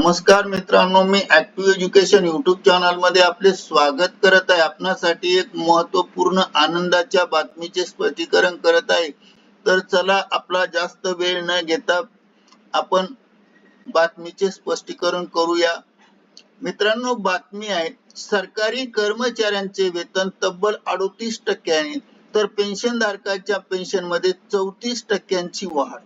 नमस्कार मित्रांनो मी ऍक्टिव्ह एज्युकेशन युट्यूब चॅनलमध्ये आपले स्वागत करत आहे. आपणासाठी एक महत्त्वपूर्ण आनंदाच्या बातमीचे स्पष्टीकरण करत आहे. तर चला आपला जास्त वेळ न घेता आपण बातमीचे स्पष्टीकरण करूया. मित्रांनो बातमी आहे सरकारी कर्मचाऱ्यांचे वेतन तब्बल अडोतीस टक्क्यांनी तर पेन्शन धारकाच्या पेन्शनमध्ये चौतीस टक्क्यांची वाढ.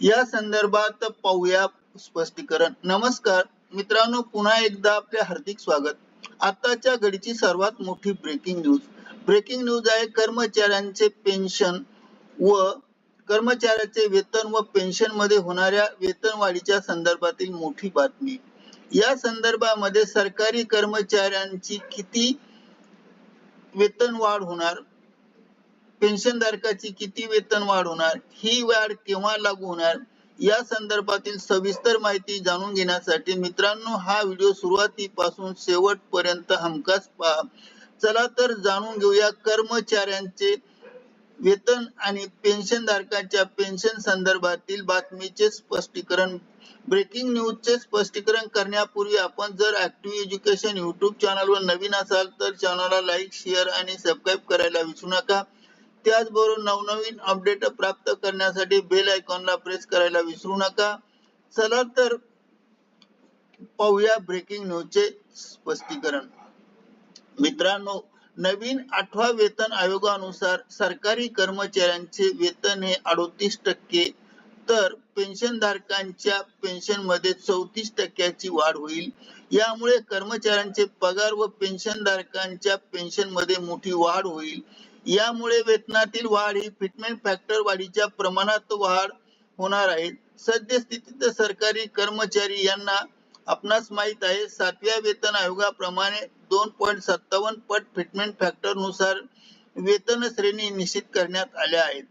या संदर्भात पाहूया. स्पष्टीकरण. नमस्कार. मित्रांनो पुन्हा एकदा आपले हार्दिक स्वागत. आताच्या घडीची सर्वात मोठी ब्रेकिंग न्यूज ब्रेकिंग न्यूज आहे कर्मचाऱ्यांचे पेन्शन व कर्मचाऱ्याचे वेतन व पेन्शनमध्ये होणाऱ्या वेतन वाढीच्या संदर्भातील मोठी बातमी. या संदर्भामध्ये सरकारी कर्मचाऱ्यांची किती वेतन वाढ होणार? पेन्शन धारकाची किती वेतन वाढ होणार? ही वाढ केव्हा लागू होणार? या संदर्भातील सविस्तर माहिती जाणून घेण्यासाठी मित्रांनो हा व्हिडिओ सुरुवातीपासून शेवटपर्यंत हमखास पहा. चला तर जाणून घेऊया कर्मचाऱ्यांचे वेतन आणि पेन्शन धारकांच्या पेन्शन संदर्भातील बातमीचे स्पष्टीकरण. ब्रेकिंग न्यूजचे स्पष्टीकरण करण्यापूर्वी आपण जर ऍक्टिव्ह एज्युकेशन युट्यूब चॅनलवर नवीन असाल तर चॅनलला लाईक शेअर आणि सबस्क्राईब करायला विसरू नका. त्याचबरोबर नवनवीन अपडेट प्राप्त करण्यासाठी बेल आयकॉनला प्रेस करायला विसरू नका. चला तर पाहूया ब्रेकिंग न्यूजचे स्पष्टीकरण. मित्रांनो नवीन आठवा वेतन आयोगानुसार सरकारी कर्मचाऱ्यांचे वेतन हे अडोतीस टक्के तर पेन्शन धारकांच्या पेन्शनमध्ये चौतीस टक्क्याची वाढ होईल. यामुळे कर्मचाऱ्यांचे पगार व पेन्शन धारकांच्या पेन्शनमध्ये मोठी वाढ होईल. यामुळे वेतनातील वाढ ही फिटमेंट फॅक्टर वाढीच्या प्रमाणात वाढ होणार आहे. सद्यस्थितीत सरकारी कर्मचारी यांना आपणास माहीत आहे सातव्या वेतन आयोगाप्रमाणे दोन पॉईंट सत्तावन्न पट फिटमेंट फॅक्टरनुसार वेतन श्रेणी निश्चित करण्यात आल्या आहेत.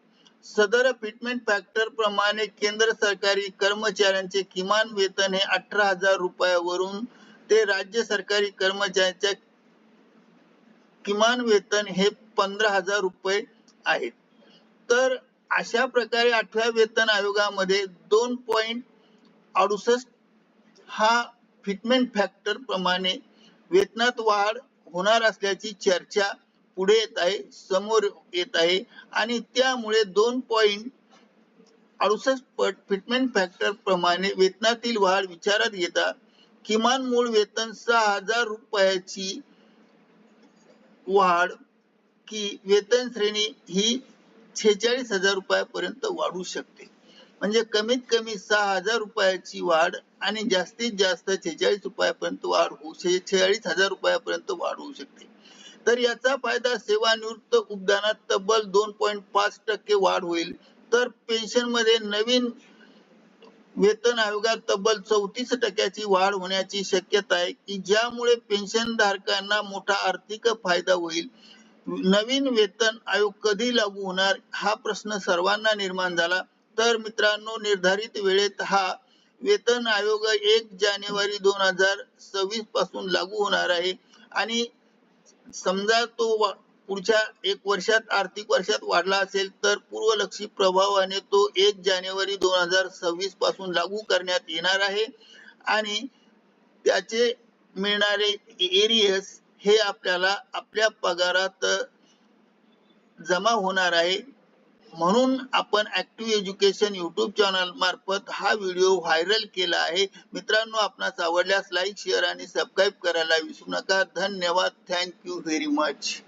सदर फिटमेंट फॅक्टर प्रमाणे केंद्र सरकारी कर्मचाऱ्यांचे किमान वेतन हे अठरा हजार रुपयावरून ते राज्य सरकारी कर्मचाऱ्यांच्या किमान वेतन हे पंधरा हजार रुपये आहे. तर अशा प्रकारे आठव्या वेतन आयोगामध्ये दोन पॉइंट अडुसष्ट हा फिटमेंट फॅक्टर प्रमाणे वेतनात वाढ होणार असल्याची चर्चा पुढे येत आहे समोर येत आहे आणि त्यामुळे दोन पॉइंट अडुसष्ट पट फिटमेंट फॅक्टर प्रमाणे वेतनातील वाढ विचारात घेता किमान मूळ वेतन सहा हजार रुपयाची वाढ की वेतन श्रेणी ही छेचाळीस हजार रुपयापर्यंत वाढू शकते. म्हणजे कमीत कमी सहा हजार रुपयाची वाढ आणि जास्तीत जास्त छेचाळीस रुपयापर्यंत वाढ होऊ छेचाळीस हजार रुपयापर्यंत वाढ होऊ शकते. तर याचा फायदा सेवानिवृत्त उपदानात तब्बल दोन पॉईंट पाच टक्के वाढ होईल. तर पेन्शनमध्ये नवीन वेतन आयोगात तब्बल चौतीस टक्क्याची वाढ होण्याची शक्यता आहे की ज्यामुळे पेन्शन धारकांना मोठा आर्थिक फायदा होईल. नवीन वेतन आयोग कधी लागू होणार हा प्रश्न सर्वांना निर्माण झाला. तर मित्रांनो निर्धारित वेळेत हा वेतन आयोग एक जानेवारी दोन हजार सव्वीसपासून लागू होणार आहे. आणि समजा तो पुढच्या एक वर्षात आर्थिक वर्षात वाढला असेल तर पूर्वलक्षी प्रभावाने तो एक जानेवारी दोन हजार सव्वीसपासून लागू करण्यात येणार आहे. आणि त्याचे मिळणारे एरियस हे आपल्याला आपल्या पगारात जमा होणार आहे. म्हणून आपण ऍक्टिव्ह एज्युकेशन युट्यूब चॅनल मार्फत हा व्हिडिओ व्हायरल केला आहे. मित्रांनो आपणास आवडल्यास लाईक शेअर आणि सबस्क्राईब करायला विसरू नका. धन्यवाद. Thank you very much